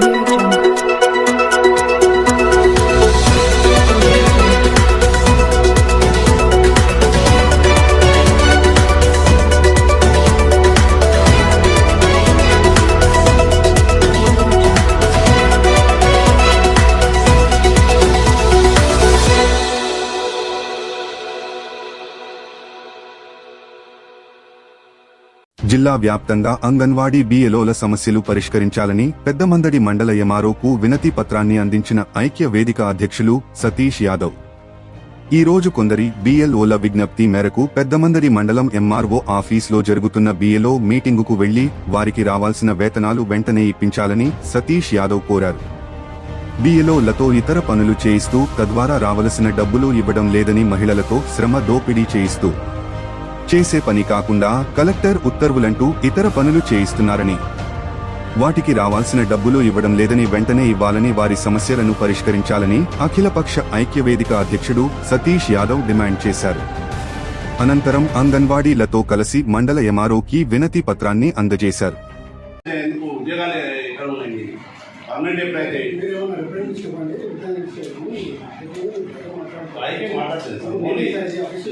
morning. జిల్లా వ్యాప్తంగా అంగన్వాడీ బీఎల్ఓల సమస్యలు పరిష్కరించాలని పెద్దమందడి మండల ఎంఆర్ఓకు వినతి పత్రాన్ని అందించిన ఐక్య వేదిక అధ్యక్షులు సతీష్ యాదవ్. ఈ రోజు కొందరి బిఎల్ఓల విజ్ఞప్తి మేరకు పెద్దమందడి మండలం ఎంఆర్ఓ ఆఫీస్లో జరుగుతున్న బిఎల్ఓ మీటింగుకు వెళ్ళి వారికి రావాల్సిన వేతనాలు వెంటనే ఇప్పించాలని సతీష్ యాదవ్ కోరారు. బిఎల్ఓలతో ఇతర పనులు చేయిస్తూ తద్వారా రావలసిన డబ్బులు ఇవ్వడం లేదని మహిళలతో శ్రమ దోపిడీ చేయిస్తూ చేసే పని కాకుండా కలెక్టర్ ఉత్తర్వులంటూ ఇతర పనులు చేయిస్తున్నారని. వాటికి రావాల్సిన డబ్బులు ఇవ్వడం లేదని వెంటనే ఇవ్వాలని వారి సమస్యలను పరిష్కరించాలని అఖిలపక్ష ఐక్యవేదిక అధ్యక్షుడు సతీష్ యాదవ్ డిమాండ్ చేశారు. అనంతరం అంగన్వాడీలతో కలిసి మండల ఎంఆర్ఓకి వినతి పత్రాన్ని అందజేశారు.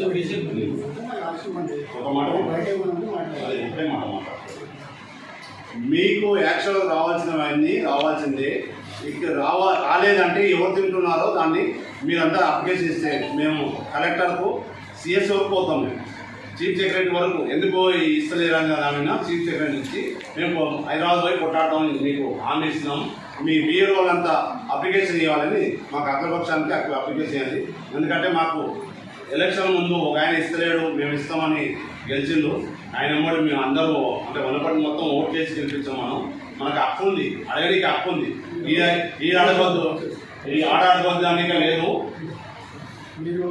మాట్లాడుతుంది మీకు యాక్చువల్ రావాల్సినవన్నీ రావాల్సిందే. ఇక్కడ రావా రాలేదంటే ఎవరు తింటున్నారో దాన్ని మీరంతా అప్లికేషన్ ఇస్తే మేము కలెక్టర్కు సిఎస్ వరకు పోతాం మేము. చీఫ్ సెక్రటరీ వరకు ఎందుకో ఇస్తలేరని దాని చీఫ్ సెక్రటరీ ఇచ్చి మేము హైదరాబాద్ పోయి కొట్టాడటం మీకు హామీ ఇస్తున్నాం. మీ బిఏ వాళ్ళంతా అప్లికేషన్ ఇవ్వాలని మాకు అగ్రపక్షానికి అప్లికేషన్ ఇవ్వాలి ఎందుకంటే మాకు ఎలక్షన్ ముందు ఒక ఆయన ఇస్తలేడు మేము ఇస్తామని గెలిచిండు. ఆయన ఎమ్మడి మేము అందరూ అంటే వనపడి మొత్తం ఓట్ చేసి గెలిపించాం మనం. మనకు హక్కు ఉంది అడగడానికి హక్కు ఉంది. ఈ ఈ అడగవద్దు ఈ ఆడ అడగవద్దు దానికి లేదు. మీరు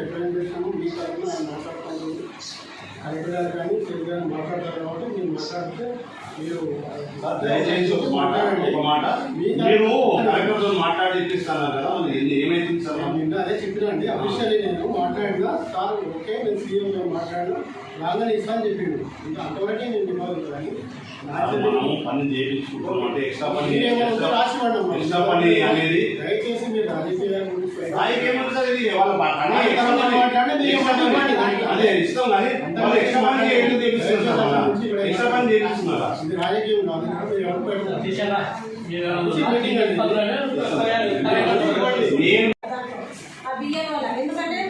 రిప్రజెంటేషన్ మీ తరఫున ఆయన మాట్లాడుతున్నారు కలెక్టర్ గారు కానీ గారు మాట్లాడతారు కాబట్టి మీరు మాట్లాడితే దయచేసి ఒక మాట ఒక మాట. మీరు కలెక్టర్తో మాట్లాడి ఇప్పిస్తాను కదా? నేను నిన్న అదే చెప్పినండి అఫీషియల్లీ నేను మాట్లాడినా. సార్ ఓకే నేను సీఎం గారు మాట్లాడినా. రాగానే ఇస్తాను చెప్పిండు. ఇంకా అంతవరకే నేను ఇవ్వాలి కానీ పని చేయించుకుంటాం అంటే ఎక్స్ట్రా పని. ఎక్స్ట్రా పని అనేది దయచేసి మీరు అదే ఇస్తాం కానీ వాళ్ళు పని ఏంటి చేపిస్తున్నారు సార్ పని చేపిస్తున్నారా ఇది రాజకీయం కాదు బియ్యం వల్ల ఎందుకంటే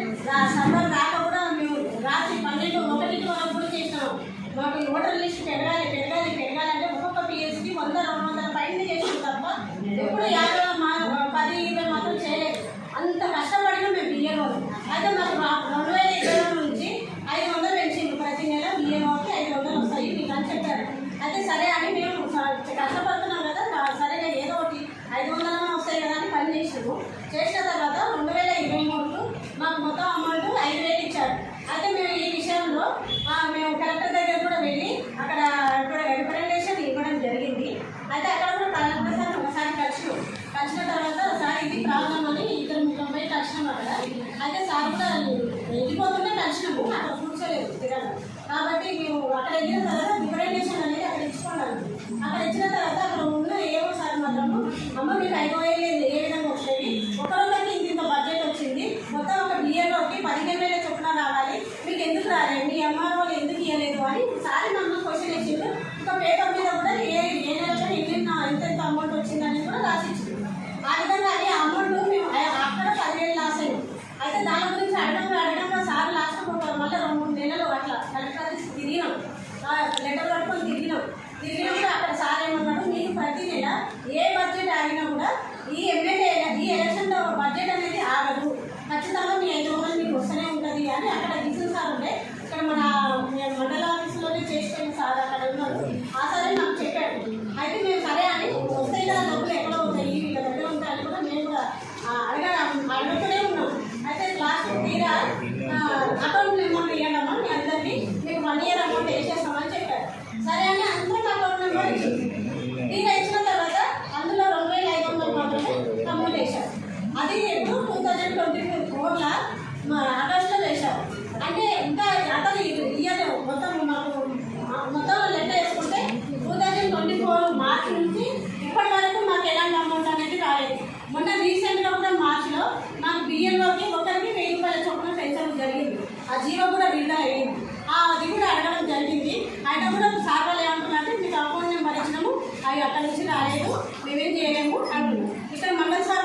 రాక కూడా మేము రాత్రి పన్నెండు ఒకటికి కూడా చేసినాం మాకు ఓటర్ లిస్ట్ పెరగాలి పెరగాలి పెరగాలంటే ఒక్కొక్క పిఎస్కి వంద రెండు వందల పైన తప్ప ఎప్పుడు యాభై మా పది ఇరవై మాత్రం చేయలేదు అంత కష్టపడినా మేము బియ్యం వాళ్ళు అయితే మాకు రా- రెండు వేల ఇరవై నుంచి ఐదు వందలు పెంచింది ప్రతి నెల బియ్యంకి ఐదు వందలు వస్తాయి మీకు అని చెప్పారు అయితే సరే అని మేము స- కష్టపడుతున్నాం కదా రా- సరేగా ఏదో ఒకటి ఐదు వందలన్నా వస్తాయి కదా అని పని చేసినాము చేసిన తర్వాత రెండు వేల ఇరవై మూడులో మాకు మొత్తం అమౌంట్ ఐదు వేలు ఇచ్చారు అయితే మేము ఈ విషయంలో ఆ, మేము కలెక్టర్ దగ్గర కూడా వెళ్ళి అక్కడ రిప్రజెంటేషన్ ఇవ్వడం జరిగింది అయితే అక్కడ కూడా కలెక్టర్ సార్ ఒకసారి కలిసినాం కలిసిన తర్వాత సార్ ఇది ప్రాబ్లం అని ఇద్దరు ముగ్గురు పోయి కలిసినాం అక్కడ అయితే సార్ కూడా వెళ్ళిపోతుంటే కలిసినాము అక్కడ కూర్చోలేదు తిరగడం. కాబట్టి మేము అక్కడ వెళ్ళిన తర్వాత డిఫరెంటేషన్ అనేది అక్కడ ఇచ్చుకున్నాను. అక్కడ ఇచ్చిన తర్వాత అక్కడ ఉన్న ఏమో సార్ మాత్రము అమ్మ మీకు ఐదు వేలు ఏ విధంగా వచ్చేది ఒక రోజుకి ఇంత ఇంత బడ్జెట్ వచ్చింది. మొత్తం ఒక బియ్యంలోకి పదిహేను వేల చొప్పున రావాలి. మీకు ఎందుకు రాలేదు? మీ ఎంఆర్ఓలు ఎందుకు ఇవ్వలేదు అని సారి నన్ను క్వశ్చన్ ఇచ్చిండు. ఒక పేపర్ మీద కూడా ఏ ఏ నెలలో ఎంత ఎంత అమౌంట్ వచ్చిందని కూడా రాసిచ్చింది ఆ విధంగా అదే అమౌంట్ మేము ఆ- అక్కడ పదివేలు లాస్ అయింది అయితే దాని గురించి అడగడం అడగడంలో సార్ లాస్ట్ ఒక మళ్ళీ రెండు మూడు నెలలు అట్లా. Collector office తిరిగినాం. లెటర్ పట్టుకొని తిరిగినాం. తిరిగినప్పుడు అక్కడ సార్ ఏమన్నాడు మీకు ప్రతి నెల ఏ బడ్జెట్ ఆగినా కూడా ఈ ఎమ్మెల్యే ఈ ఎలక్షన్లో బడ్జెట్ అనేది ఆగదు. ఖచ్చితంగా మీ ఐదు రోజులు మీకు వస్తూనే ఉంటుంది అని అక్కడ దిశ సార్ ఉండే. ఇక్కడ మన మండల ఆఫీస్లోనే చేసుకుని సార్ అక్కడ ఉన్నారు. ఆ సారే నాకు అకౌంట్లో అమౌంట్ వేయడమ్మా అని అందరినీ. మీకు వన్ ఇయర్ అమౌంట్ వేసేస్తామని చెప్పారు. సరే అని అందరూ అకౌంట్ నెంబర్ ఇచ్చింది దీని ఇచ్చిన తర్వాత అందులో రెండు వేల ఐదు వందలు మాత్రమే అమౌంట్ వేశారు. అది ఎప్పుడు టూ థౌజండ్ ట్వంటీ ఫోర్ ఫోర్లో మా జీవో కూడా విడుదల అయ్యింది. ఆ అది కూడా అడగడం జరిగింది. ఆయన కూడా సార్ వాళ్ళు ఏమంటున్నారంటే మీకు అకౌంట్ నెంబర్ ఇచ్చినాము అవి అక్కడ నుంచి రాలేదు మేమేం చేయలేము అంటున్నాం ఇక్కడ మండల సార్